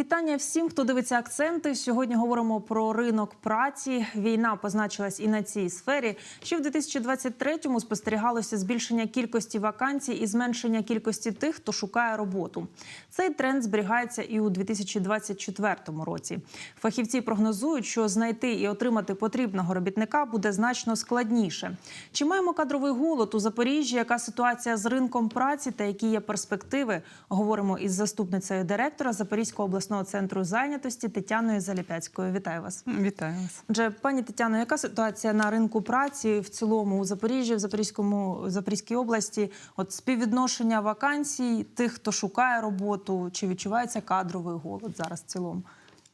Вітання всім, хто дивиться акценти. Сьогодні говоримо про ринок праці. Війна позначилась і на цій сфері. Ще в 2023-му спостерігалося збільшення кількості вакансій і зменшення кількості тих, хто шукає роботу. Цей тренд зберігається і у 2024 році. Фахівці прогнозують, що знайти і отримати потрібного робітника буде значно складніше. Чи маємо кадровий голод у Запоріжжі? Яка ситуація з ринком праці та які є перспективи? Говоримо із заступницею директора Запорізького обласного центру зайнятості Тетяною Заліпяцькою. Вітаю вас. Вітаю вас. Отже, пані Тетяно, яка ситуація на ринку праці в цілому у Запоріжжі, в Запорізькому Запорізькій області? От співвідношення вакансій, тих, хто шукає роботу, чи відчувається кадровий голод зараз в цілому?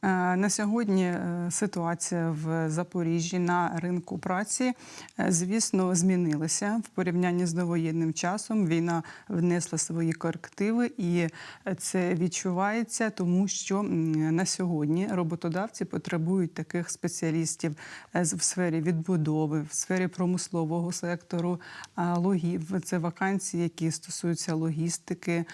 Е, На сьогодні е, ситуація в Запоріжжі на ринку праці, е, звісно, змінилася в порівнянні з довоєнним часом. Війна внесла свої корективи, і це відчувається, тому що на сьогодні роботодавці потребують таких спеціалістів в сфері відбудови, в сфері промислового сектору, логів. Це вакансії, які стосуються логістики,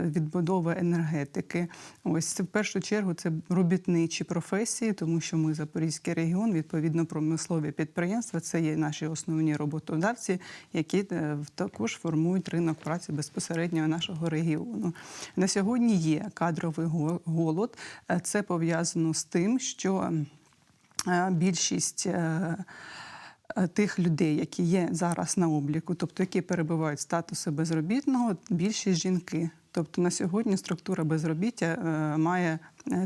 відбудови енергетики. Ось це в першу чергу це робітничі професії, тому що ми Запорізький регіон, відповідно, промислові підприємства. Це є наші основні роботодавці, які е, також формують ринок праці безпосередньо нашого регіону. На сьогодні є кадровий голод. Е, Це пов'язано з тим, що е, більшість. Тих людей, які є зараз на обліку, тобто які перебувають в статусі безробітного, більшість жінки. Тобто на сьогодні структура безробіття має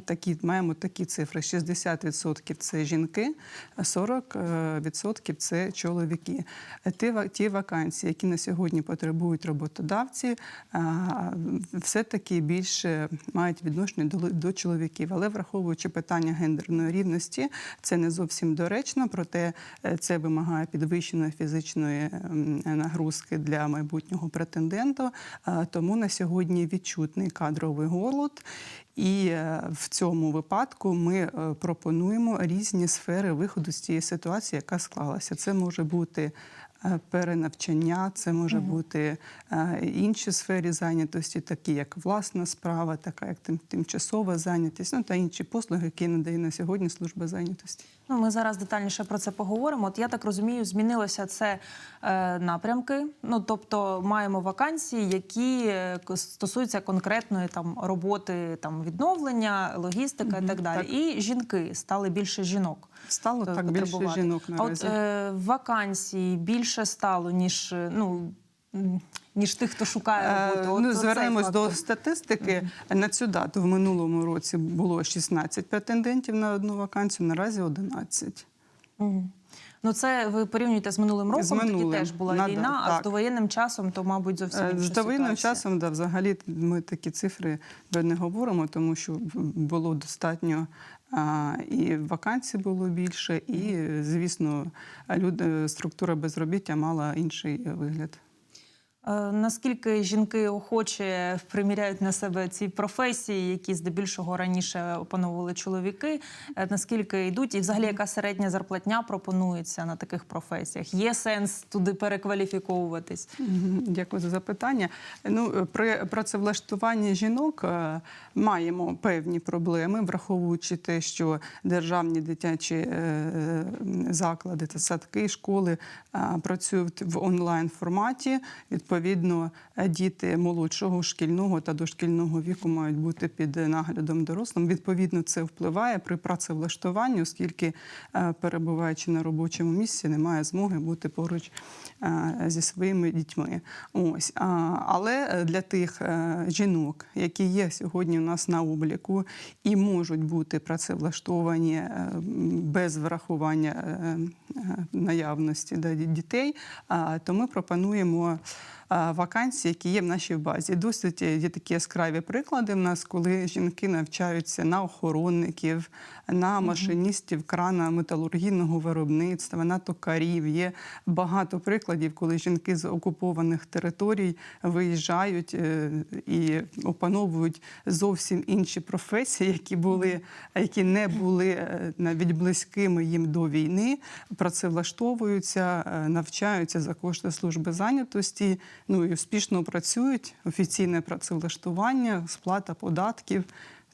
такі, маємо такі цифри: 60% це жінки, а 40% це чоловіки. Е, Ті, ті вакансії, які на сьогодні потребують роботодавці, все-таки більше мають відношення до, до чоловіків. Але враховуючи питання гендерної рівності, це не зовсім доречно, проте е, це вимагає підвищеної фізичної ем, нагрузки для майбутнього претендента. Тому на сьогодні відчутний кадровий голод. І е, в цьому випадку ми е, пропонуємо різні сфери виходу з цієї ситуації, яка склалася. Це може бути перенавчання, це може бути е, інші сфері зайнятості, такі як власна справа, така як тим- тимчасова зайнятість, ну та інші послуги, які надає на сьогодні служба зайнятості. Ну, ми зараз детальніше про це поговоримо. От я так розумію, змінилося це е, напрямки. Ну тобто маємо вакансії, які е, стосуються конкретної там роботи, там відновлення, логістика і так далі. так. І жінки стали більше жінок. Стало так більше потребувати. жінок А от е, вакансій більше стало ніж е, ну. Ніж тих, хто шукає Е, роботу. От Ну, звернемось до статистики. На цю дату в минулому році було 16 претендентів на одну вакансію, наразі 11. Мгм. Ну, це ви порівнюєте з минулим роком. З Тоді минулим. теж була Надо, війна, а з довоєнним часом, то, мабуть, зовсім Е, інша З довоєнним ситуація. часом, да, взагалі ми такі цифри не говоримо, тому що було достатньо і вакансій було більше, і, звісно, люди, структура безробіття мала інший вигляд. Е, Наскільки жінки охоче приміряють на себе ці професії, які здебільшого раніше опановували чоловіки? Е, Наскільки йдуть, і взагалі яка середня зарплатня пропонується на таких професіях? Є сенс туди перекваліфіковуватись? Дякую за запитання. Ну, при працевлаштуванні жінок е, маємо певні проблеми, враховуючи те, що державні дитячі заклади та садки, школи працюють в онлайн форматі. Відповідно, е, діти молодшого шкільного та дошкільного віку мають бути під наглядом дорослим. Відповідно, це впливає при працевлаштуванні, оскільки е, перебуваючи на робочому місці, немає змоги бути поруч е, зі своїми дітьми. Ось але для тих е, жінок, які є сьогодні у нас на обліку і можуть бути працевлаштовані е, без врахування е, е, наявності дітей, то ми пропонуємо. А, Вакансії, які є в нашій базі, досить є такі яскраві приклади в нас, коли жінки навчаються на охоронників, на машиністів крана металургійного виробництва, на токарів. Є багато прикладів, коли жінки з окупованих територій виїжджають е, і опановують зовсім інші професії, які були, які не були е, навіть близькими їм до війни, працевлаштовуються, е, навчаються за кошти служби зайнятості. Ну і успішно працюють. Офіційне працевлаштування, сплата податків.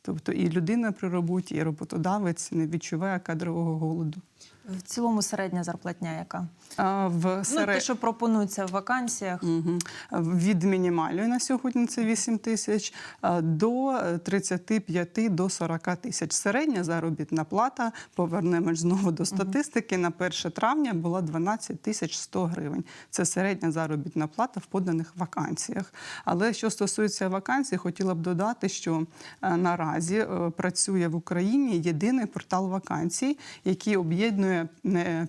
Тобто і людина при роботі, і роботодавець не відчуває кадрового голоду. В цілому середня зарплатня яка? А в Ну, те, що пропонується в вакансіях. Мгм. Від мінімальної на сьогодні це 8 тисяч до 35 до 40 тисяч. Середня заробітна плата, повернемось знову до статистики, на 1 травня була 12 тисяч 100 гривень. Це середня заробітна плата в поданих вакансіях. Але що стосується вакансій, хотіла б додати, що е, наразі е, працює в Україні єдиний портал вакансій, який об'єднує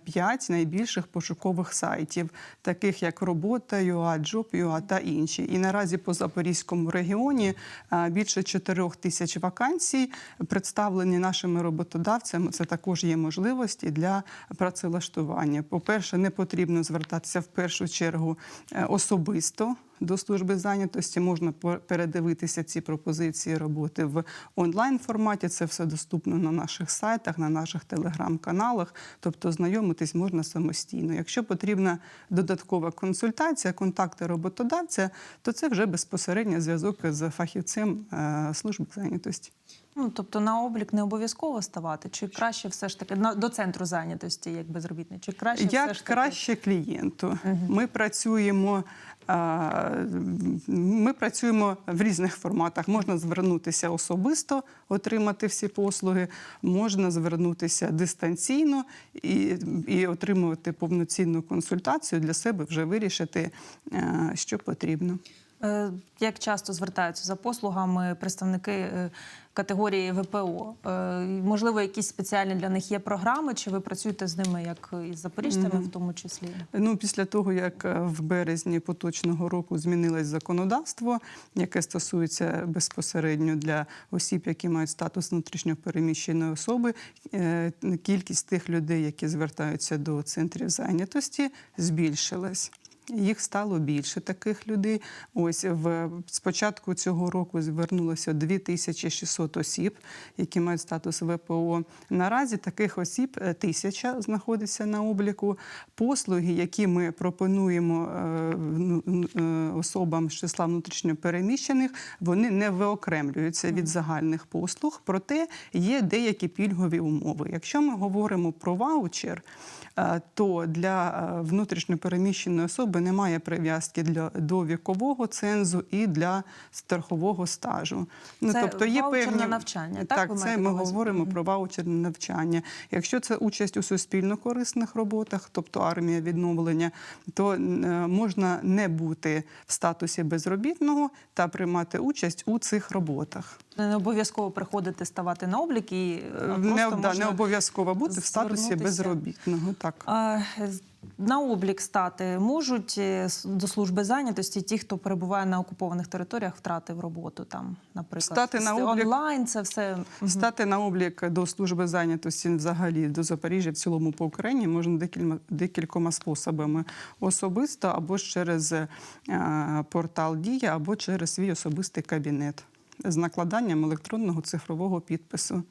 5 найбільших пошукових сайтів, таких як робота, ЮА, Джоб.ua та інші. І наразі по Запорізькому регіоні е, більше 4 тисяч вакансій представлені нашими роботодавцями. Це також є можливості для працевлаштування. По-перше, не потрібно звертатися в першу чергу е, особисто. До служби зайнятості можна передивитися ці пропозиції роботи в онлайн форматі. Це все доступно на наших сайтах, на наших телеграм-каналах. Тобто знайомитись можна самостійно. Якщо потрібна додаткова консультація, контакти роботодавця, то це вже безпосередньо зв'язок з фахівцем е, служби зайнятості. Ну, тобто на облік не обов'язково ставати, чи краще все ж таки на до центру зайнятості, як безробітний, чи краще Як все ж таки краще клієнту. Ми працюємо. Ми працюємо в різних форматах. Можна звернутися особисто, отримати всі послуги, можна звернутися дистанційно і, і отримувати повноцінну консультацію для себе вже вирішити, е, що потрібно. Е, Як часто звертаються за послугами представники е, категорії ВПО? Е, Можливо, якісь спеціальні для них є програми, чи ви працюєте з ними як із запоріжцями, в тому числі? Ну, після того, як е, в березні поточного року змінилось законодавство, яке стосується безпосередньо для осіб, які мають статус внутрішньопереміщеної особи, е, кількість тих людей, які звертаються до центрів зайнятості, збільшилась. Їх стало більше таких людей. Ось в з початку цього року звернулося 2600 осіб, які мають статус ВПО. Наразі таких осіб е, тисяча знаходиться на обліку. Послуги, які ми пропонуємо е, ну, е, особам з числа внутрішньопереміщених, вони не виокремлюються від загальних послуг. Проте є деякі пільгові умови. Якщо ми говоримо про ваучер. То для внутрішньопереміщеної особи немає прив'язки для до вікового цензу і для страхового стажу. Ну Це тобто є певні навчання, так, Так, це ми говоримо про ваучерне навчання. Якщо це участь у суспільно-корисних роботах, тобто армія відновлення, то е, можна не бути в статусі безробітного та приймати участь у цих роботах. Не обов'язково приходити ставати на облік і Не, да, можна не обов'язково бути в статусі безробітного. Так. А, На облік стати можуть е, до служби зайнятості ті, хто перебуває на окупованих територіях, втратив роботу там, наприклад. Стати на облік- онлайн, це все. Стати на облік до служби зайнятості взагалі до Запоріжжя в цілому по Україні можна декільма, декількома способами: особисто або ж через е, портал Дія, або через свій особистий кабінет з накладанням електронного цифрового підпису.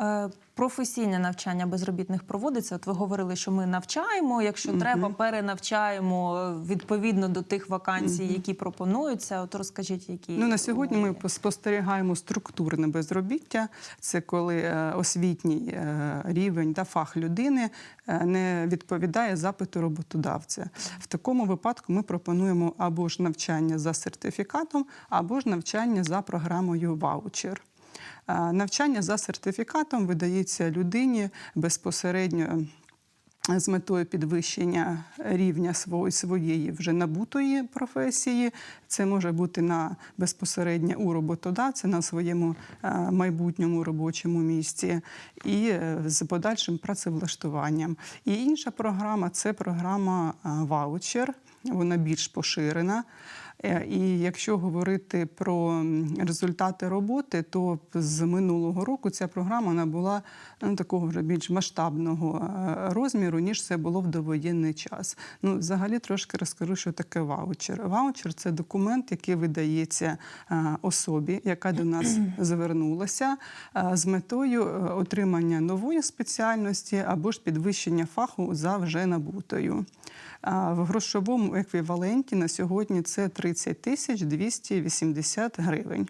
Е, Професійне навчання безробітних проводиться. От ви говорили, що ми навчаємо. Якщо треба, перенавчаємо е, відповідно до тих вакансій, які пропонуються. От розкажіть, які Ну на сьогодні ми умови? спостерігаємо структурне безробіття. Це коли е, освітній рівень та фах людини не відповідає запиту роботодавця. В такому випадку ми пропонуємо або ж навчання за сертифікатом, або ж навчання за програмою ваучер. Навчання за сертифікатом видається людині безпосередньо з метою підвищення рівня своєї вже набутої професії. Це може бути на безпосередньо у роботодавця на своєму е, майбутньому робочому місці і е, з подальшим працевлаштуванням. І інша програма це програма е, ваучер. Вона більш поширена. Е, І якщо говорити про результати роботи, то з минулого року ця програма набула ну, такого вже більш масштабного е, розміру, ніж це було в довоєнний час. Ну, взагалі трошки розкажу, що таке ваучер. Ваучер це документ, який видається е, особі, яка до нас звернулася з метою отримання нової спеціальності або ж підвищення фаху за вже набутою. А В грошовому еквіваленті на сьогодні це 30 тисяч 280 гривень.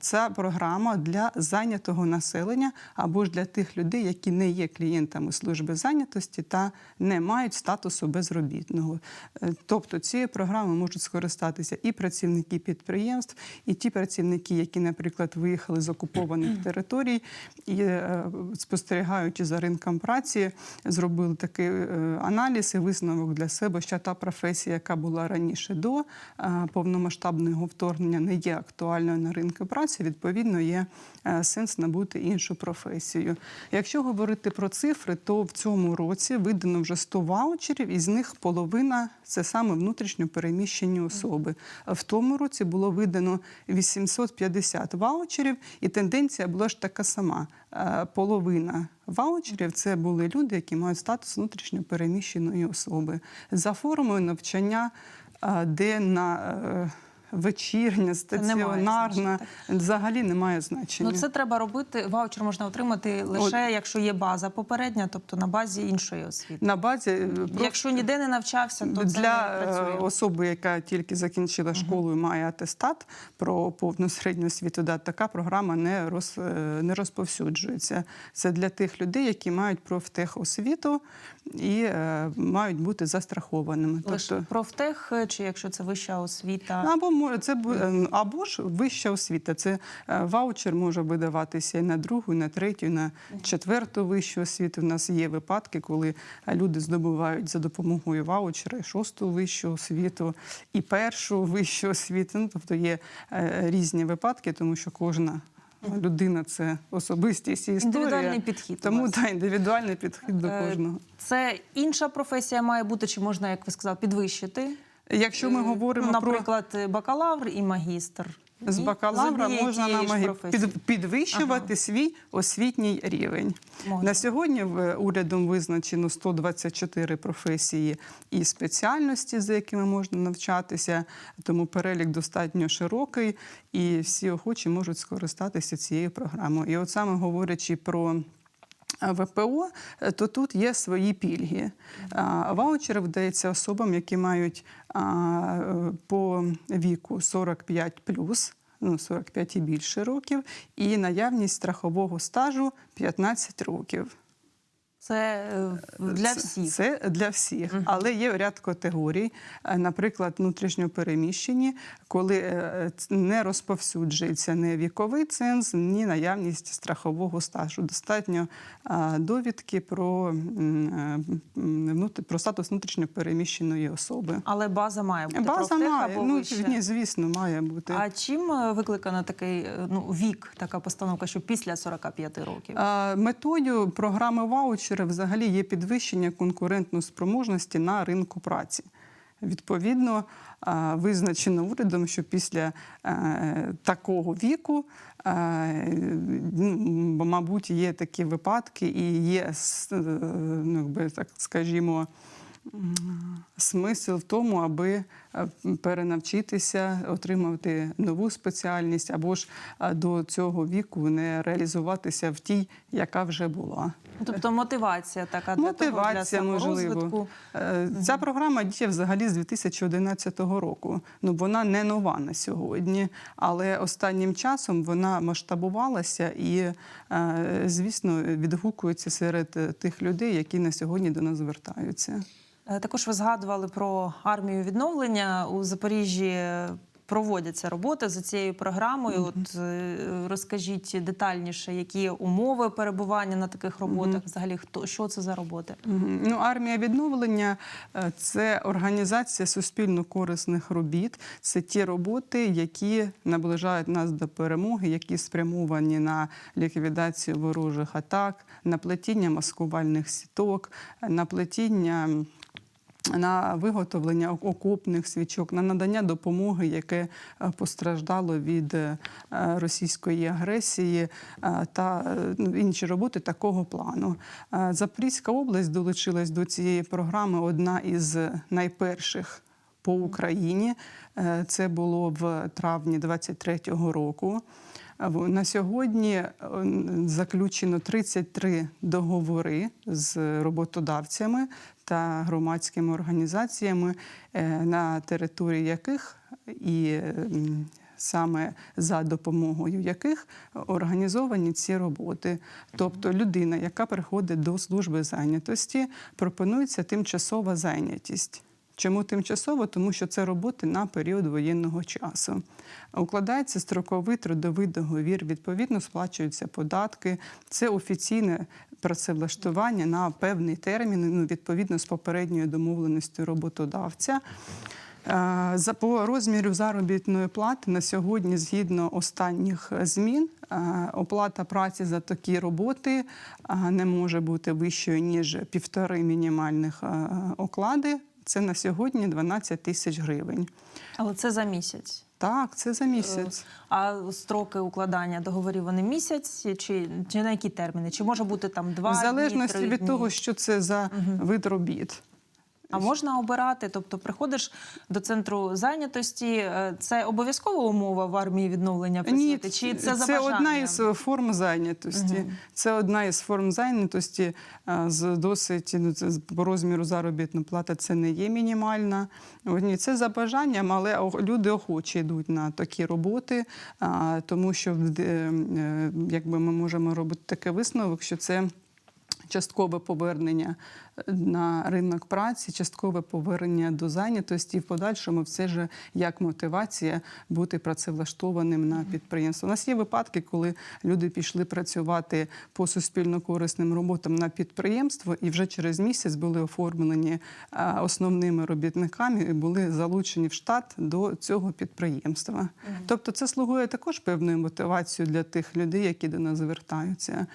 Ця програма для зайнятого населення або ж для тих людей, які не є клієнтами служби зайнятості та не мають статусу безробітного. Е, Тобто цією програмою можуть скористатися і працівники підприємств, і ті працівники, які, наприклад, виїхали з окупованих територій і е, спостерігаючи за ринком праці, зробили такий е, аналіз і висновок для себе, що та професія, яка була раніше до повномасштабного вторгнення, не є актуальною на ринку праці. Відповідно, є е, сенс набути іншу професію. Якщо говорити про цифри, то в цьому році видано вже 100 ваучерів, із них половина це саме внутрішньо переміщені особи. В тому році було видано 850 ваучерів, і тенденція була ж така сама. Е, Половина ваучерів це були люди, які мають статус внутрішньо переміщеної особи. За формою навчання, е, де на вечірня, стаціонарна, значення, взагалі немає значення. Ну це треба робити. Ваучер можна отримати лише якщо є база попередня, тобто на базі іншої освіти. На базі е, Якщо ніде не навчався, то це для не працює. е, особи, яка тільки закінчила школу і має атестат про повну середню освіту, да, така програма не, роз, е, не розповсюджується. Це для тих людей, які мають профтехосвіту і е, мають бути застрахованими. Лише Тобто, профтех, чи якщо це вища освіта. або мо- це бу- е, або ж вища освіта. Це е, ваучер може видаватися і на другу, і на третю, і на четверту вищу освіту. У нас є випадки, коли е, люди здобувають за допомогою ваучера і шосту вищу освіту, і першу вищу освіту. Ну, тобто є е, різні випадки, тому що кожна. Людина це особистість і історія. Індивідуальний підхід Тому так, індивідуальний підхід до кожного. Це інша професія має бути, чи можна, як ви сказали, підвищити? Якщо ми Е, говоримо ну, про наприклад, бакалавр і магістр. З бакалавра з можна намаги- професії. під, підвищувати свій освітній рівень. Можна. На сьогодні урядом визначено 124 професії і спеціальності, за якими можна навчатися, тому перелік достатньо широкий, і всі охочі можуть скористатися цією програмою. І от саме говорячи про ВПО, е, то тут є свої пільги. Ваучери Ваучер вдається особам, які мають е, по віку 45 ну 45 і більше років, і наявність страхового стажу 15 років. Це е, для всіх. Це для всіх, але є ряд категорій, Е, наприклад, внутрішньо переміщені, коли е, не розповсюджується ні віковий ценз, ні наявність страхового стажу. Достатньо довідки про, е, про статус внутрішньо переміщеної особи. Але база має бути База профтех має, або ну ні, звісно, має бути. А чим е, викликано такий е, ну, вік, така постановка, що після 45 років? Метою програми ваучери взагалі є підвищення конкурентної спроможності на ринку праці. Відповідно, визначено урядом, що після е, такого віку, е, ну, мабуть, є такі випадки і є, е, ну, якби так скажімо, смисл в тому, аби е, перенавчитися, отримати нову спеціальність, або ж е, до цього віку не реалізуватися в тій, яка вже була. Тобто мотивація така для Мотивація, того, для можливо. саморозвитку. Е, Ця програма діє взагалі з 2011 року. Ну вона не нова на сьогодні, але останнім часом вона масштабувалася і, е, звісно, відгукується серед е, тих людей, які на сьогодні до нас звертаються. Е, Також ви згадували про армію відновлення у Запоріжжі. Проводяться роботи за цією програмою. От е, розкажіть детальніше, які умови перебування на таких роботах, взагалі хто що це за роботи? Мгм. Ну, армія відновлення е, це організація суспільно-корисних робіт. Це ті роботи, які наближають нас до перемоги, які спрямовані на ліквідацію ворожих атак, на плетіння маскувальних сіток, на плетіння. На виготовлення окопних свічок, на надання допомоги, яке е, постраждало від е, російської агресії е, та ну, інші роботи такого плану. Запорізька область долучилась до цієї програми одна із найперших по Україні. Це було в травні 23-го року. На сьогодні е, заключено 33 договори з роботодавцями та громадськими організаціями, е, на території яких і саме за допомогою яких організовані ці роботи. Тобто людина, яка приходить до служби зайнятості, пропонується тимчасова зайнятість. Чому тимчасово? Тому що це роботи на період воєнного часу. Укладається строковий трудовий договір, відповідно сплачуються податки. Це офіційне працевлаштування на певний термін, ну, відповідно з попередньою домовленістю роботодавця. Е, За по розміру заробітної плати на сьогодні, згідно останніх змін, е, оплата праці за такі роботи е, не може бути вищою ніж півтори мінімальних оклади. Це на сьогодні 12 тисяч гривень. Але це за місяць. Так, це за місяць. А строки укладання договорів вони місяць чи, чи на які терміни? Чи може бути там два В залежності дні, три від дні? того, що це за вид робіт. А можна обирати, тобто приходиш до центру зайнятості. е, Це обов'язкова умова в армії відновлення працювати? Чи це за це одна із форм зайнятості. Це одна із форм зайнятості е, з досить ну, по розміру заробітної плати. Це не є мінімальна. Ні, Це за бажанням, але люди охоче йдуть на такі роботи, тому що е, е, якби ми можемо робити такий висновок, що це. Часткове повернення е, на ринок праці, часткове повернення до зайнятості, і в подальшому все ж як мотивація бути працевлаштованим на підприємство. У нас є випадки, коли люди пішли працювати по суспільно-корисним роботам на підприємство, і вже через місяць були оформлені е, основними робітниками і були залучені в штат до цього підприємства. Тобто, це слугує також певною мотивацією для тих людей, які до нас звертаються.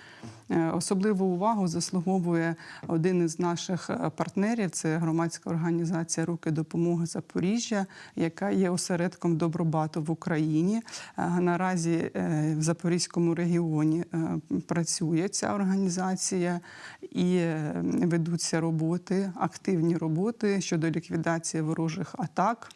Е, Особливу увагу заслуговує один із наших е, партнерів. Це громадська організація Руки допомоги Запоріжжя, яка є осередком добробату в Україні. Е, Наразі е, в Запорізькому регіоні працює ця організація і ведуться роботи, активні роботи щодо ліквідації ворожих атак.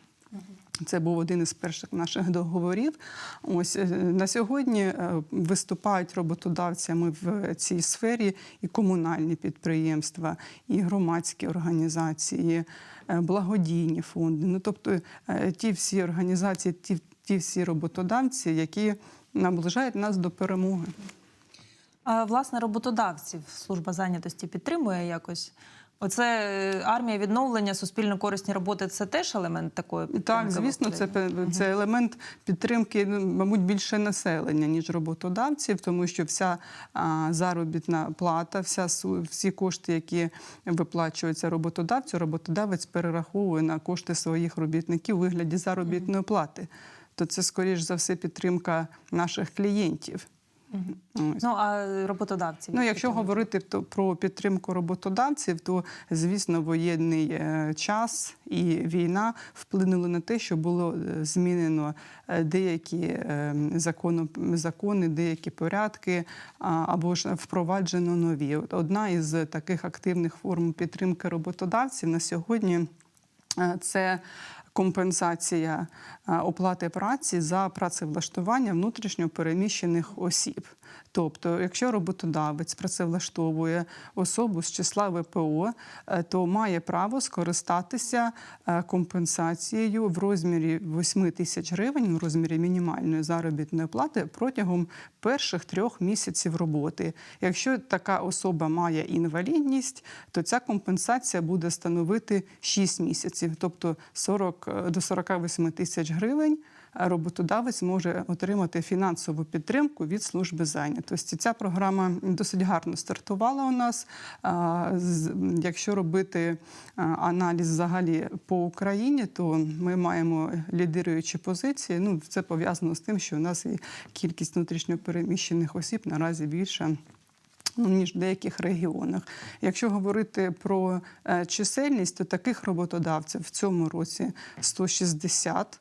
Це був один із перших наших договорів. Ось е, на сьогодні е, виступають роботодавцями в цій сфері і комунальні підприємства, і громадські організації, е, благодійні фонди. Ну тобто ті всі організації, ті, ті всі роботодавці, які наближають нас до перемоги. А власне роботодавців служба зайнятості підтримує якось. Оце е, армія відновлення, суспільно-корисні роботи це теж елемент такої підтримки? Так, звісно, це, це елемент підтримки, ну, мабуть, більше населення, ніж роботодавців, тому що вся а, заробітна плата, вся всі кошти, які виплачуються роботодавцю, роботодавець перераховує на кошти своїх робітників у вигляді заробітної плати. То це, скоріш за все, підтримка наших клієнтів. Ось. Ну а роботодавців? Ну, якщо підтримують? говорити то про підтримку роботодавців, то звісно воєнний е, час і війна вплинули на те, що було е, змінено е, деякі е, закону, закони, деякі порядки а, або ж впроваджено нові. Одна із таких активних форм підтримки роботодавців на сьогодні е, це. Компенсація е, оплати праці за працевлаштування внутрішньо переміщених осіб. Тобто, якщо роботодавець працевлаштовує особу з числа ВПО, е, то має право скористатися е, компенсацією в розмірі 8 тисяч гривень, в розмірі мінімальної заробітної плати протягом перших трьох місяців роботи. Якщо така особа має інвалідність, то ця компенсація буде становити 6 місяців, тобто 40 е, до 48 тисяч гривень роботодавець може отримати фінансову підтримку від служби зайнятості. Ця програма досить гарно стартувала у нас. Якщо робити аналіз взагалі по Україні, то ми маємо лідируючі позиції. Ну, це пов'язано з тим, що у нас і кількість внутрішньопереміщених осіб наразі більша. Ну, ніж в деяких регіонах. Якщо говорити про е, чисельність, то таких роботодавців в цьому році 160,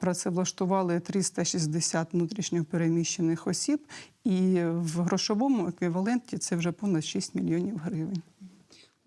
працевлаштували 360 внутрішньо переміщених осіб, і в грошовому еквіваленті це вже понад 6 мільйонів гривень.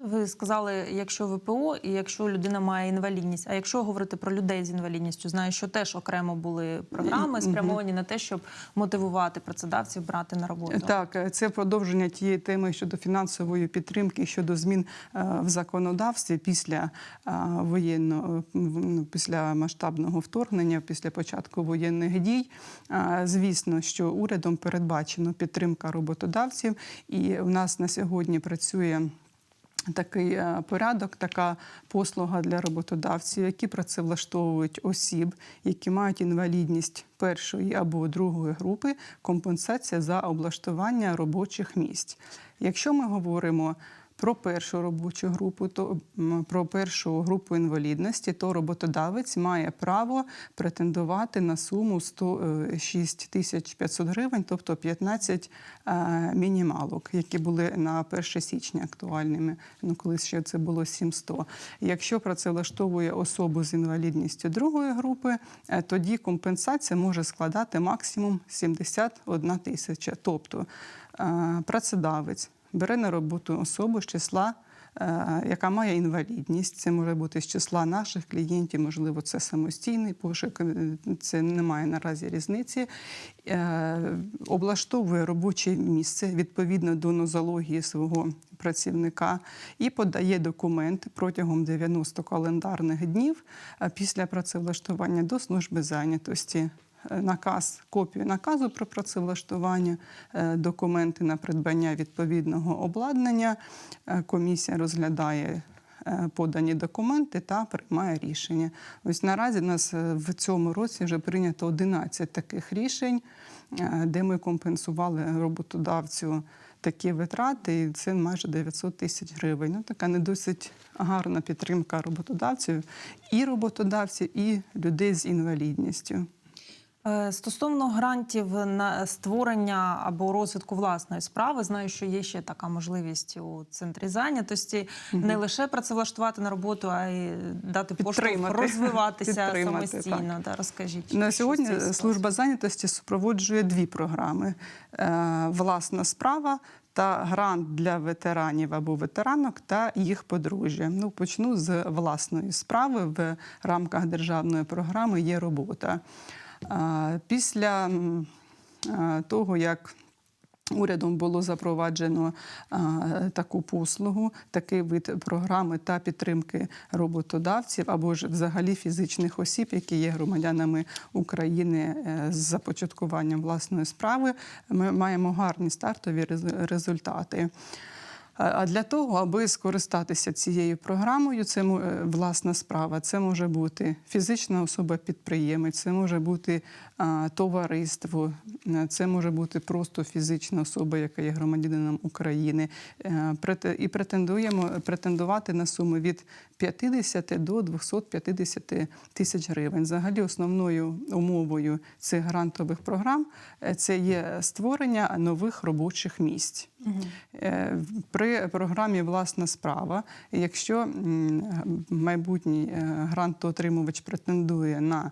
Ви сказали, якщо ВПО і якщо людина має інвалідність. А якщо говорити про людей з інвалідністю, знаю, що теж окремо були програми спрямовані на те, щоб мотивувати працедавців брати на роботу. Так, е, це продовження тієї теми щодо фінансової підтримки, щодо змін е, в законодавстві після е, воєнного ну, після масштабного вторгнення, після початку воєнних дій. Е, Звісно, що урядом передбачено підтримка роботодавців, і у нас на сьогодні працює. Такий е, порядок, така послуга для роботодавців, які працевлаштовують осіб, які мають інвалідність першої або другої групи, компенсація за облаштування робочих місць. Якщо ми говоримо про першу робочу групу, то про першу групу інвалідності, то роботодавець має право претендувати на суму 106 тисяч 500 гривень, тобто 15 е, мінімалок, які були на 1 січня актуальними. Ну коли ще це було 700. Якщо працевлаштовує особу з інвалідністю другої групи, е, тоді компенсація може складати максимум 71 тисяча. Тобто е, працедавець бере на роботу особу з числа. е, Яка має інвалідність, це може бути з числа наших клієнтів, можливо, це самостійний пошук, е, це немає наразі різниці. Е, Облаштовує робоче місце відповідно до нозології свого працівника і подає документи протягом 90 календарних днів після працевлаштування до служби зайнятості наказ, копію наказу про працевлаштування, е, документи на придбання відповідного обладнання. Е, Комісія розглядає е, подані документи та приймає рішення. Ось наразі нас е, в цьому році вже прийнято 11 таких рішень, е, де ми компенсували роботодавцю такі витрати, і це майже 900 тисяч гривень. Ну, така не досить гарна підтримка роботодавців і роботодавців, і людей з інвалідністю. Е, Стосовно грантів на створення або розвитку власної справи, знаю, що є ще така можливість у центрі зайнятості не лише працевлаштувати на роботу, а й дати поштовх розвиватися Підтримати, самостійно. Да, розкажіть На що сьогодні служба зайнятості супроводжує дві програми: Е, власна справа. Та грант для ветеранів або ветеранок та їх подружжя. Ну почну з власної справи. В рамках державної програми є робота. Після того, як Урядом було запроваджено а, таку послугу, такий вид програми та підтримки роботодавців або ж взагалі фізичних осіб, які є громадянами України е, з започаткуванням власної справи. Ми маємо гарні стартові результати. А для того, аби скористатися цією програмою, це е, власна справа. Це може бути фізична особа-підприємець, це може бути товариство, е, це може бути просто фізична особа, яка є громадянином України. Е, І претендуємо претендувати на суми від 50 до 250 тисяч гривень. Взагалі, основною умовою цих грантових програм е, це є створення нових робочих місць. При програмі Власна справа, якщо майбутній грантоотримувач претендує на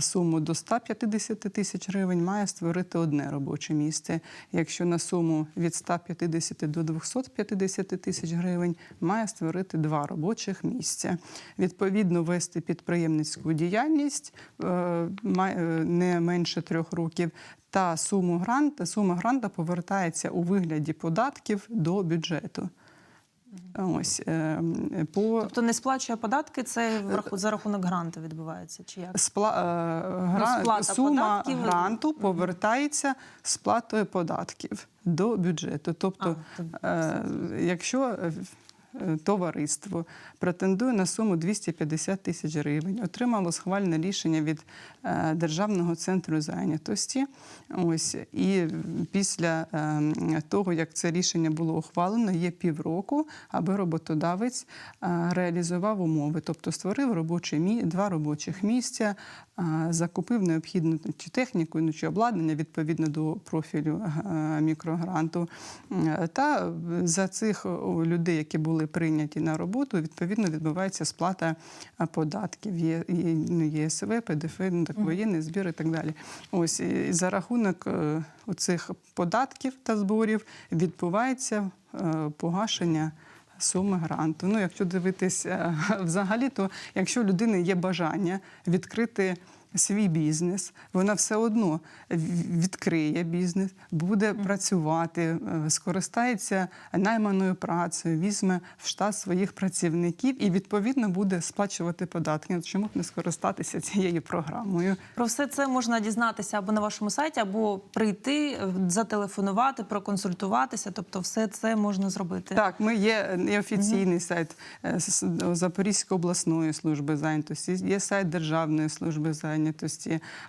суму до 150 тисяч гривень, має створити одне робоче місце. Якщо на суму від 150 до 250 тисяч гривень, має створити два робочих місця. Відповідно, вести підприємницьку діяльність е, е, не менше трьох років. Та суму гранта, сума гранта повертається у вигляді податків до бюджету. Ось е, по Тобто не сплачує податки, це за рахунок гранту відбувається, чи як? спла, е, гра- сплата сума податків. гранту повертається сплатою податків до бюджету. Тобто, А, то е, якщо е, е, товариство претендує на суму 250 тисяч гривень, отримало схвальне рішення від е, Державного центру зайнятості. Ось і після е, того, як це рішення було ухвалено, є півроку, аби роботодавець е, реалізував умови, тобто створив робоче мі... два робочих місця, е, закупив необхідну чи техніку, ну, чи обладнання відповідно до профілю е, мікрогранту. Е, Та за цих людей, які були прийняті на роботу, відповідно відбувається сплата е, податків, є, є, ну, ЄСВ, ПДФ, ну, так, воєнний збір і так далі. Ось і за рахунок е, оцих податків та зборів відбувається е, погашення суми гранту. Ну, якщо дивитися взагалі, то якщо у людини є бажання відкрити свій бізнес, вона все одно відкриє бізнес, буде працювати, е, скористається найманою працею, візьме в штат своїх працівників і відповідно буде сплачувати податки. Чому б не скористатися цією програмою? Про все це можна дізнатися або на вашому сайті, або прийти, е, зателефонувати, проконсультуватися. Тобто, все це можна зробити. Так, ми є неофіційний сайт е, Запорізької обласної служби зайнятості, є сайт Державної служби зайнятості,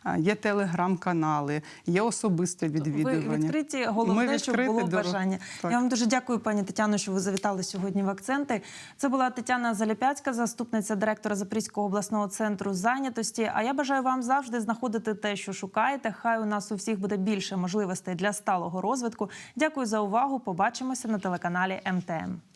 а, є телеграм-канали, є особисте Ви відвідування. відкриті, головне, Ми щоб було дорог- бажання. Так. Я вам дуже дякую, пані Тетяно, що ви завітали сьогодні в акценти. Це була Тетяна Заляпяцька, заступниця директора Запорізького обласного центру зайнятості. А я бажаю вам завжди знаходити те, що шукаєте. Хай у нас у всіх буде більше можливостей для сталого розвитку. Дякую за увагу. Побачимося на телеканалі МТМ.